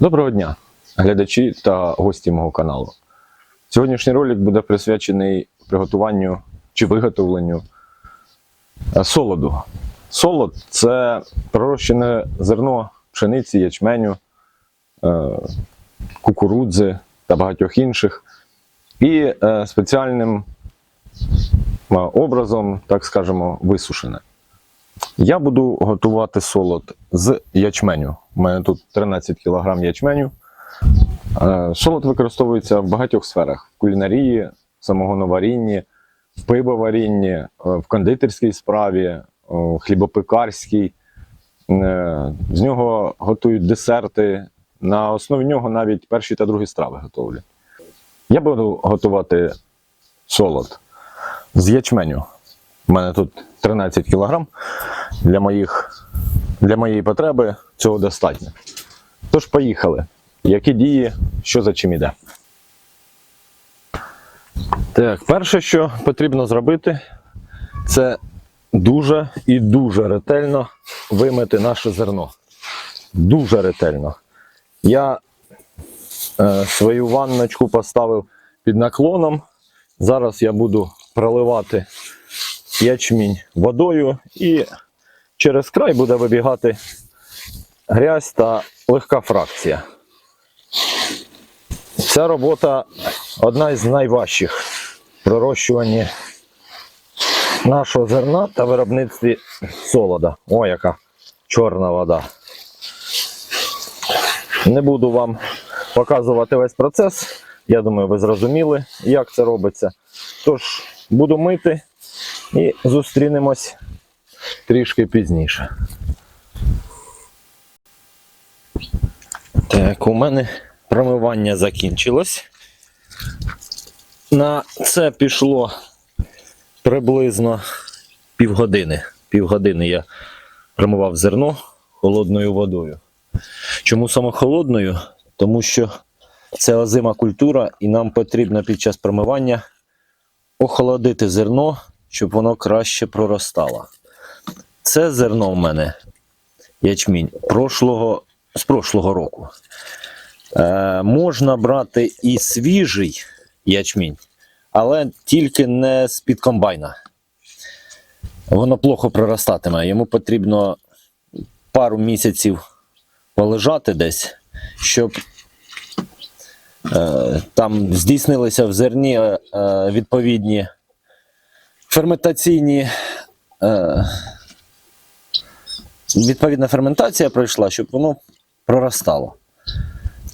Доброго дня, глядачі та гості мого каналу. Сьогоднішній ролик буде присвячений приготуванню чи виготовленню е, солоду. Солод це пророщене зерно пшениці, ячменю, е, кукурудзи та багатьох інших. І е, спеціальним образом, так скажемо, висушене. Я буду готувати солод з ячменю. У мене тут 13 кг ячменю. Е, Солод використовується в багатьох сферах: в кулінарії, самогоноварінні, в пивоварінні, е, в кондитерській справі, е, в хлібопекарській. З нього готують десерти. На основі нього навіть перші та другі страви готовлять. Я буду готувати солод з ячменю. У мене тут 13 кг. Для, моїх, для моєї потреби цього достатньо. Тож, поїхали. Які дії, що за чим іде? Так, перше, що потрібно зробити, це дуже і дуже ретельно вимити наше зерно. Дуже ретельно. Я е, свою ванночку поставив під наклоном. Зараз я буду проливати ячмінь водою і через край буде вибігати грязь та легка фракція. Ця робота одна із найважчих в пророщуванні нашого зерна та виробництві солода. О, яка чорна вода. Не буду вам показувати весь процес. Я думаю, ви зрозуміли, як це робиться. Тож, буду мити і зустрінемось трішки пізніше. Так, у мене промивання закінчилось. На це пішло приблизно півгодини. Півгодини я промивав зерно холодною водою. Чому саме холодною? Тому що це озима культура, і нам потрібно під час промивання охолодити зерно, щоб воно краще проростало. Це зерно в мене ячмінь прошлого, з прошлого року. Е, можна брати і свіжий ячмінь, але тільки не з-під комбайна. Воно плохо проростатиме. Йому потрібно пару місяців полежати десь, щоб е, там здійснилися в зерні е, відповідні ферментаційні. Е, відповідна ферментація пройшла, щоб воно проростало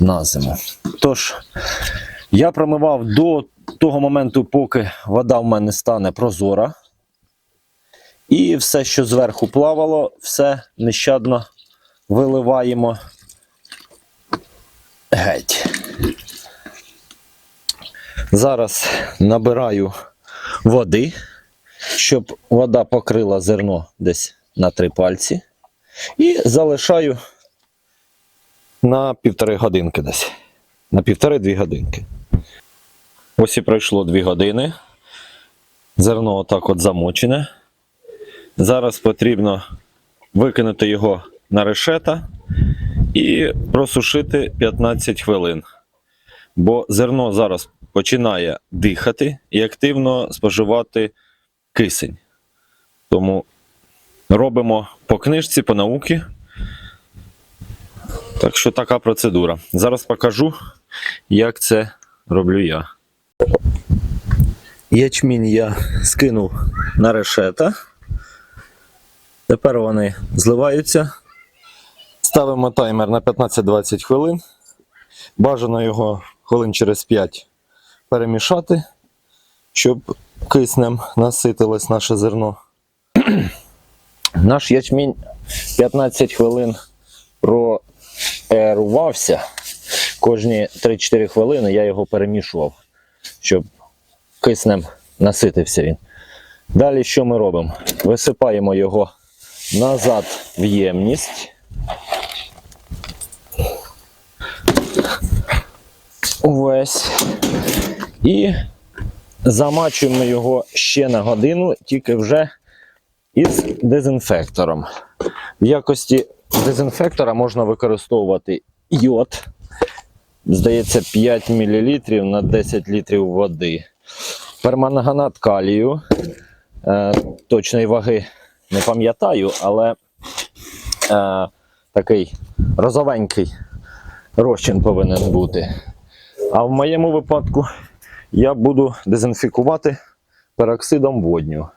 на зиму. Тож, я промивав до того моменту, поки вода в мене стане прозора. І все, що зверху плавало, все нещадно виливаємо геть. Зараз набираю води, щоб вода покрила зерно десь на три пальці. І залишаю на півтори годинки десь. На півтори-дві годинки. Ось і пройшло дві години. Зерно отак от замочене. Зараз потрібно викинути його на решета і просушити 15 хвилин. Бо зерно зараз починає дихати і активно споживати кисень. Тому робимо по книжці, по науці. Так що така процедура. Зараз покажу, як це роблю я. Ячмінь я скинув на решета. Тепер вони зливаються. Ставимо таймер на 15-20 хвилин. Бажано його хвилин через 5 перемішати, щоб киснем наситилось наше зерно. Наш ячмінь 15 хвилин проерувався. Кожні 3-4 хвилини я його перемішував, щоб киснем наситився він. Далі що ми робимо? Висипаємо його назад в ємність. Увесь. І замачуємо його ще на годину, тільки вже із дезінфектором. В якості дезінфектора можна використовувати йод здається, 5 мл на 10 літрів води. Перманганат калію. Е, точної ваги не пам'ятаю, але е, такий розовенький розчин повинен бути. А в моєму випадку я буду дезінфікувати пероксидом водню.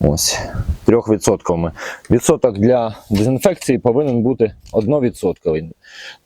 Ось, 3%. Відсоток для дезінфекції повинен бути 1%.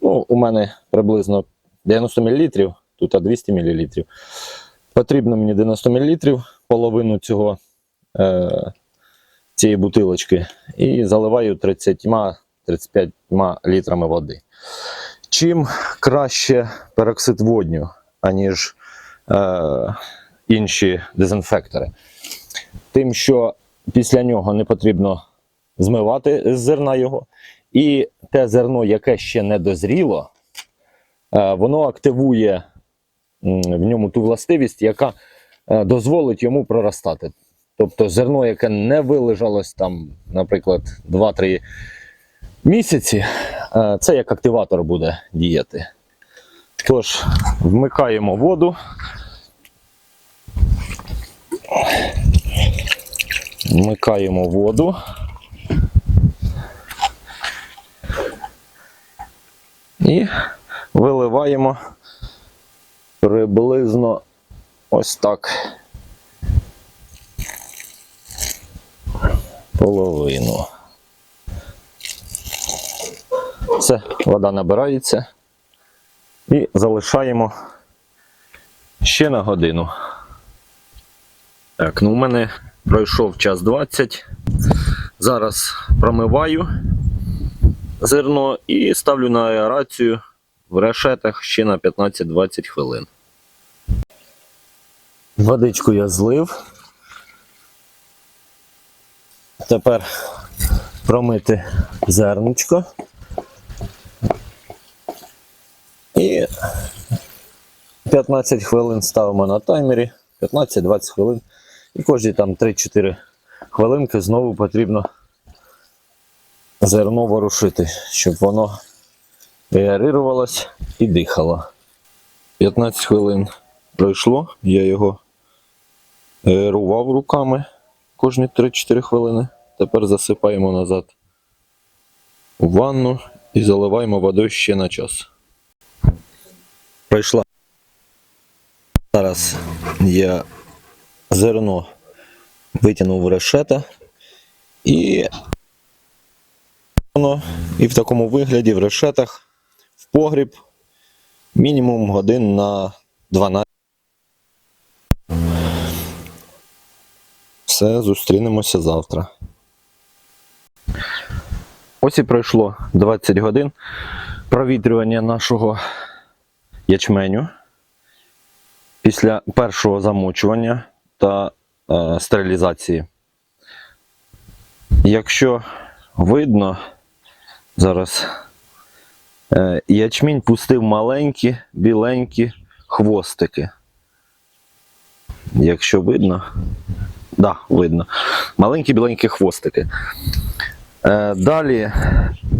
Ну, у мене приблизно 90 мл, тут 200 мл. Потрібно мені 90 мл, половину цього, е, цієї бутилочки, і заливаю 30-35 літрами води. Чим краще пероксид водню, аніж інші дезінфектори, тим, що після нього не потрібно змивати з зерна його, і те зерно, яке ще не дозріло, е, воно активує в ньому ту властивість, яка е, дозволить йому проростати. Тобто зерно, яке не вилежалось там, наприклад, 2-3 місяці, е, це як активатор буде діяти. Тож, вмикаємо воду. Вмикаємо воду. І виливаємо приблизно ось так. Половину. Все, вода набирається. І залишаємо ще на годину. Так, ну у мене пройшов час 20. Зараз промиваю зерно і ставлю на аерацію в решетах ще на 15-20 хвилин. Водичку я злив. Тепер промити зерничко. І 15 хвилин ставимо на таймері, 15-20 хвилин. І кожні там 3-4 хвилинки знову потрібно зерно ворушити, щоб воно реагувалось і дихало. 15 хвилин пройшло, я його аерував руками кожні 3-4 хвилини. Тепер засипаємо назад у ванну і заливаємо водою ще на час. Пройшла. Зараз я зерно витягнув в решета і і в такому вигляді в решетах в погріб мінімум годин на 12. Все, зустрінемося завтра. Ось і пройшло 20 годин провітрювання нашого ячменю після першого замочування та е, стерилізації. Якщо видно, зараз е, ячмінь пустив маленькі біленькі хвостики. Якщо видно, да, видно. Маленькі біленькі хвостики. Е, далі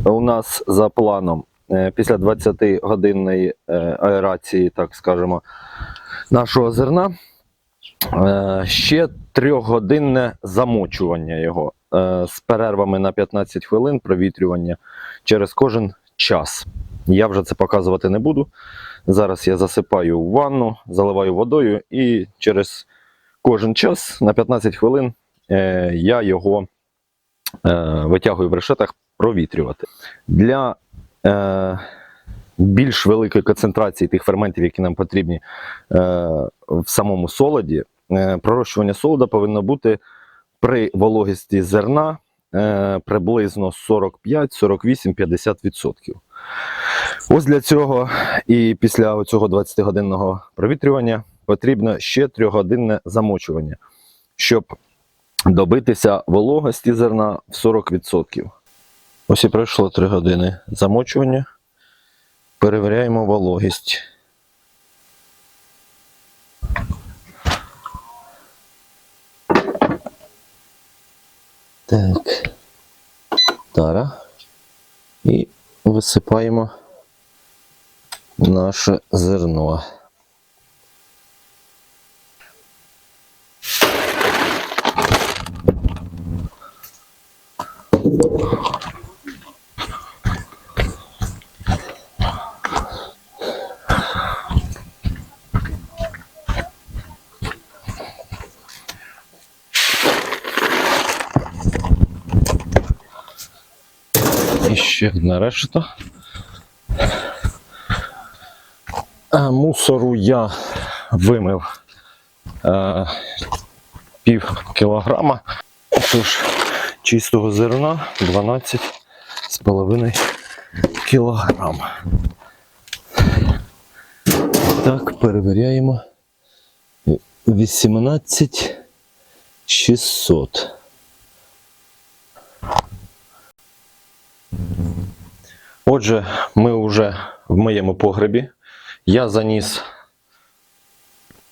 у нас за планом, е, після 20-годинної е, аерації, так скажемо, нашого зерна, е, ще трьохгодинне замочування його е, з перервами на 15 хвилин провітрювання через кожен час. Я вже це показувати не буду. Зараз я засипаю в ванну, заливаю водою і через кожен час на 15 хвилин е, я його витягую в решетах провітрювати. Для більш великої концентрації тих ферментів, які нам потрібні е, в самому солоді, е, пророщування солода повинно бути при вологісті зерна е, приблизно 45, 48, 50%. Ось для цього і після цього 20-годинного провітрювання потрібно ще 3-годинне замочування, щоб добитися вологості зерна в 40%. Ось і пройшло 3 години замочування. Перевіряємо вологість. Так. Тара. І висипаємо наше зерно. Ще одна решта. Мусору я вимив е, пів кілограма. Тож чистого зерна 12 з половиною кілограм. Так, перевіряємо. 18 600. Отже, ми вже в моєму погребі. Я заніс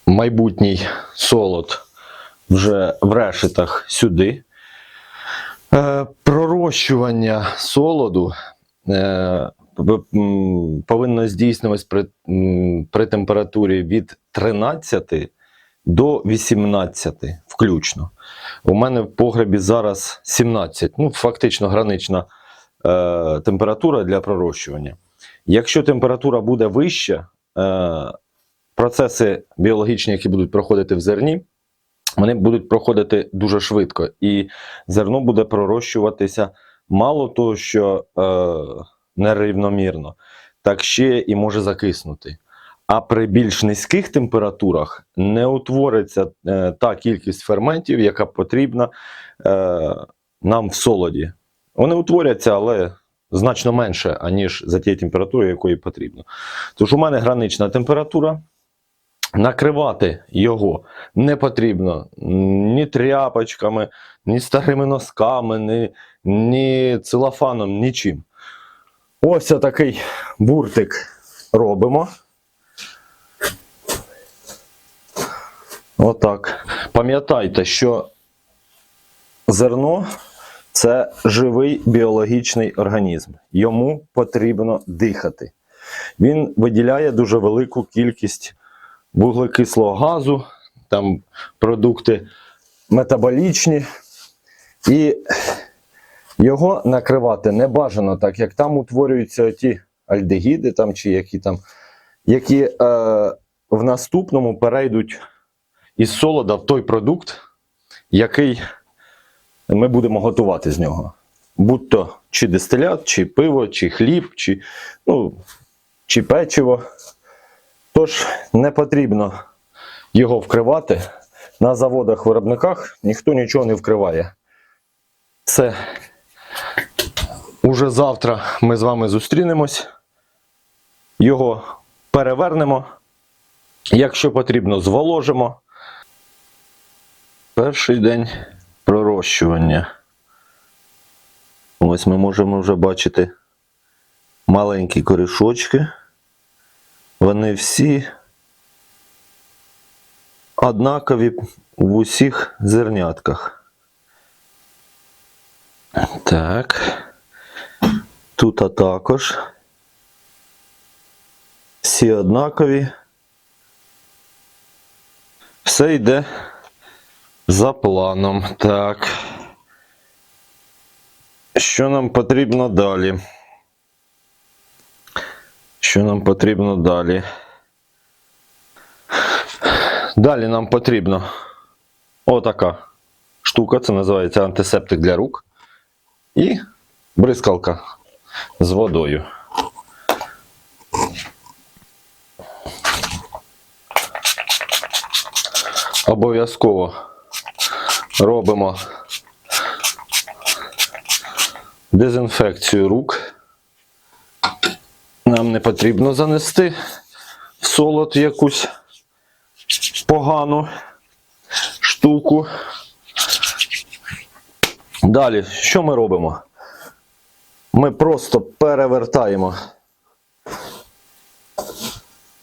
майбутній солод вже в решетах сюди. Е, пророщування солоду е, повинно здійснюватися при, при температурі від 13 до 18 включно. У мене в погребі зараз 17, ну фактично гранична е, температура для пророщування. Якщо температура буде вища, е, процеси біологічні, які будуть проходити в зерні, вони будуть проходити дуже швидко, і зерно буде пророщуватися мало того, що е, нерівномірно, так ще і може закиснути. А при більш низьких температурах не утвориться та кількість ферментів, яка потрібна нам в солоді. Вони утворяться, але значно менше, аніж за тією температурою, якої потрібно. Тож у мене гранична температура. Накривати його не потрібно ні тряпочками, ні старими носками, ні, ні целофаном, нічим. Ось такий буртик робимо. Отак. Пам'ятайте, що зерно це живий біологічний організм. Йому потрібно дихати. Він виділяє дуже велику кількість вуглекислого газу, там продукти метаболічні. І його накривати не бажано, так як там утворюються ті альдегіди, там, чи які там, які е, в наступному перейдуть із солода в той продукт, який ми будемо готувати з нього. Будь то чи дистилят, чи пиво, чи хліб, чи, ну, чи печиво. Тож не потрібно його вкривати. На заводах-виробниках ніхто нічого не вкриває. Це уже завтра ми з вами зустрінемось. Його перевернемо. Якщо потрібно, зволожимо. Перший день пророщування. Ось ми можемо вже бачити маленькі корішочки. Вони всі однакові в усіх зернятках. Так. Тут а також. Всі однакові. Все йде за планом. Так. Що нам потрібно далі? Що нам потрібно далі? Далі нам потрібно отака штука, це називається антисептик для рук. І бризкалка з водою. Обов'язково робимо дезінфекцію рук. Нам не потрібно занести в солод якусь погану штуку. Далі, що ми робимо? Ми просто перевертаємо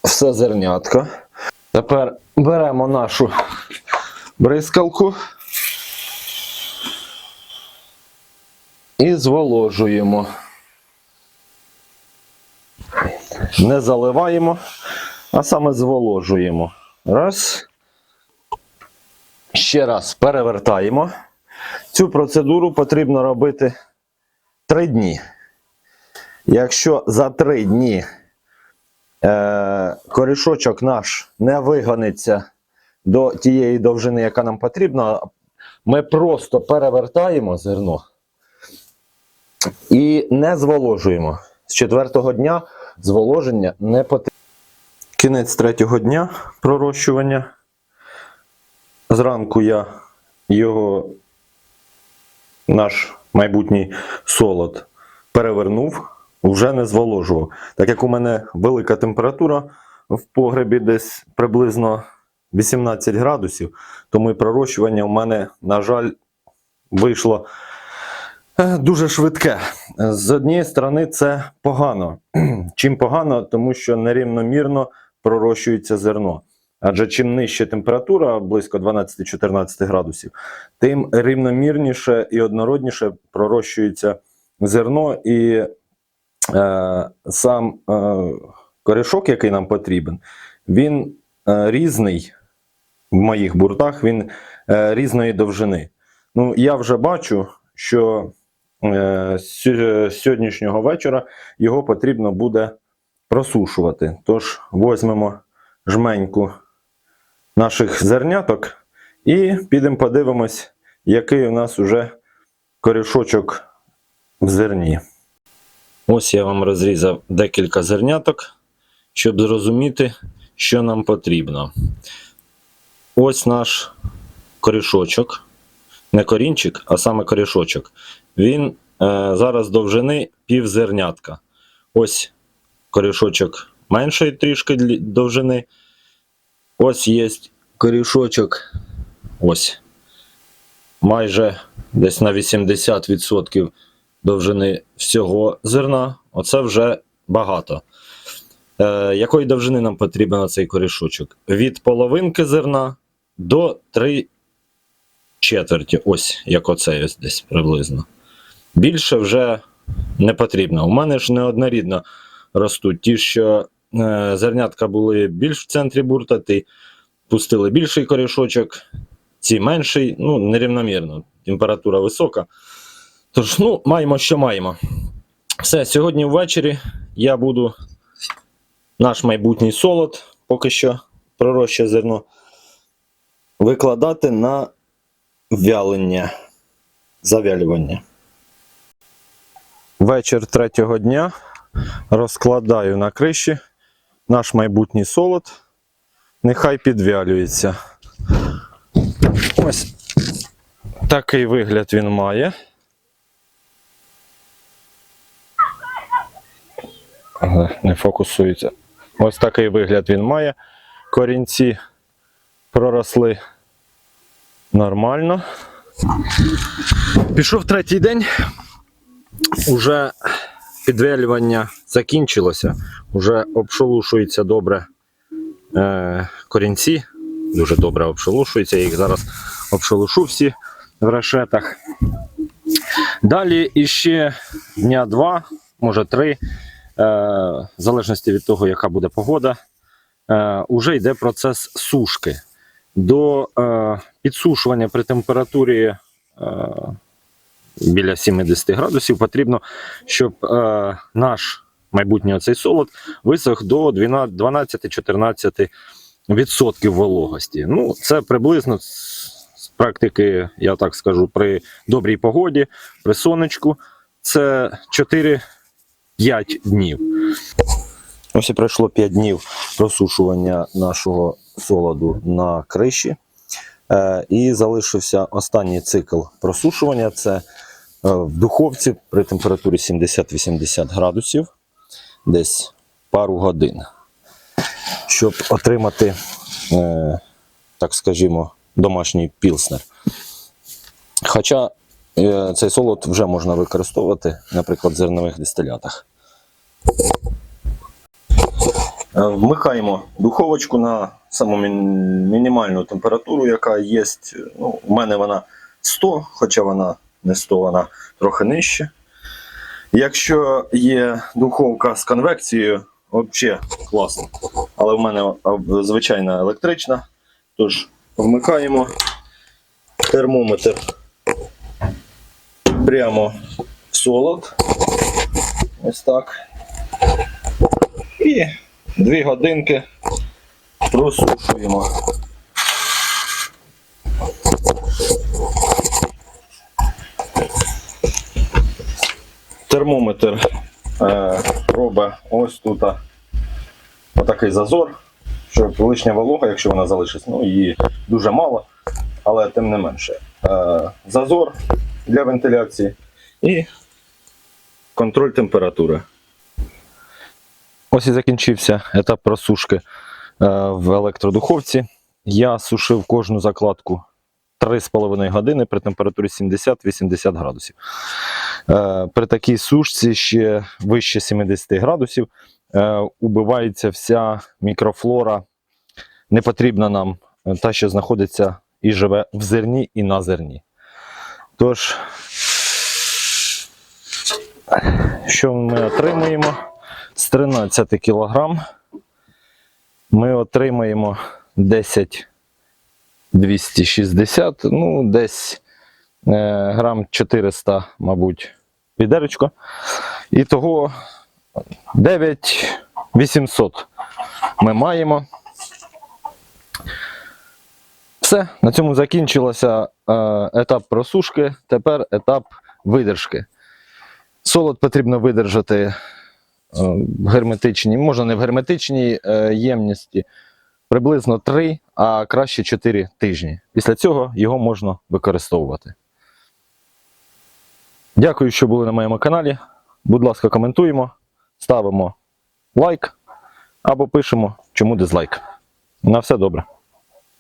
все зернятко. Тепер беремо нашу бризкалку і зволожуємо. Не заливаємо, а саме зволожуємо. Раз. Ще раз перевертаємо. Цю процедуру потрібно робити 3 дні. Якщо за 3 дні е, корішочок наш не вигониться до тієї довжини, яка нам потрібна, ми просто перевертаємо зерно і не зволожуємо. З четвертого дня зволоження не потрібно. Кінець третього дня пророщування. Зранку я його, наш майбутній солод, перевернув, вже не зволожував. Так як у мене велика температура в погребі десь приблизно 18 градусів, тому і пророщування у мене, на жаль, вийшло дуже швидке. З однієї сторони, це погано. Чим погано, тому що нерівномірно пророщується зерно. Адже чим нижча температура, близько 12-14 градусів, тим рівномірніше і однородніше пророщується зерно, і е, сам е, корішок, який нам потрібен, він е, різний в моїх буртах, він е, різної довжини. Ну, я вже бачу, що з сьогоднішнього вечора його потрібно буде просушувати. Тож візьмемо жменьку наших зерняток і підемо подивимось, який у нас уже корішочок в зерні. Ось я вам розрізав декілька зерняток, щоб зрозуміти, що нам потрібно. Ось наш корішочок. Не корінчик, а саме корішочок. Він е, зараз довжини півзернятка. Ось корішочок меншої трішки довжини. Ось є корішочок. Ось. Майже десь на 80% довжини всього зерна. Оце вже багато. Е, якої довжини нам потрібен цей корішочок? Від половинки зерна до 3 четверті. Ось як оцей ось десь приблизно. Більше вже не потрібно. У мене ж неоднорідно ростуть. Ті, що е, зернятка були більш в центрі бурта, ті пустили більший корішочок, ці менший, ну, нерівномірно. Температура висока. Тож, ну, маємо, що маємо. Все, сьогодні ввечері я буду наш майбутній солод, поки що пророща зерно, викладати на вялення, завялювання. Вечір третього дня розкладаю на криші наш майбутній солод. Нехай підвялюється. Ось такий вигляд він має. Не фокусується. Ось такий вигляд він має. Корінці проросли нормально. Пішов третій день. Уже підвялювання закінчилося. Уже обшелушуються добре е, корінці. Дуже добре обшелушуються. Я їх зараз обшелушу всі в решетах. Далі іще дня два, може три, е, в залежності від того, яка буде погода, е, уже йде процес сушки. До е, підсушування при температурі е, біля 70 градусів потрібно, щоб е, наш майбутній оцей солод висох до 12-14 відсотків вологості. Ну, це приблизно з практики, я так скажу, при добрій погоді, при сонечку, це 4-5 днів. Ось і пройшло 5 днів просушування нашого солоду на криші. Е, і залишився останній цикл просушування. Це е, в духовці при температурі 70-80 градусів, десь пару годин, щоб отримати, е, так скажімо, домашній пілснер. Хоча цей солод вже можна використовувати, наприклад, в зернових дистилятах. Вмикаємо духовочку на саму мінімальну температуру, яка є. Ну, у мене вона 100, хоча вона не 100, вона трохи нижче. Якщо є духовка з конвекцією, взагалі класно. Але в мене звичайна електрична. Тож вмикаємо термометр прямо в солод. Ось так. І дві годинки просушуємо. Термометр е, робить ось тут отакий зазор, щоб лишня волога, якщо вона залишиться, ну її дуже мало, але тим не менше. Е, зазор для вентиляції і контроль температури. Ось і закінчився етап просушки в електродуховці. Я сушив кожну закладку 3,5 години при температурі 70-80 градусів. Е, При такій сушці ще вище 70 градусів е, убивається вся мікрофлора, непотрібна нам, е, та, що знаходиться і живе в зерні і на зерні. Тож, що ми отримуємо? З 13 кг ми отримаємо 10 260, ну, десь е, грам 400, мабуть, відеречко. І того 9800 ми маємо. Все, на цьому закінчилося е, етап просушки, тепер етап видержки. Солод потрібно видержати в герметичній, можна не в герметичній е, ємності, приблизно 3, а краще 4 тижні. Після цього його можна використовувати. Дякую, що були на моєму каналі. Будь ласка, коментуємо, ставимо лайк або пишемо, чому дизлайк. На все добре.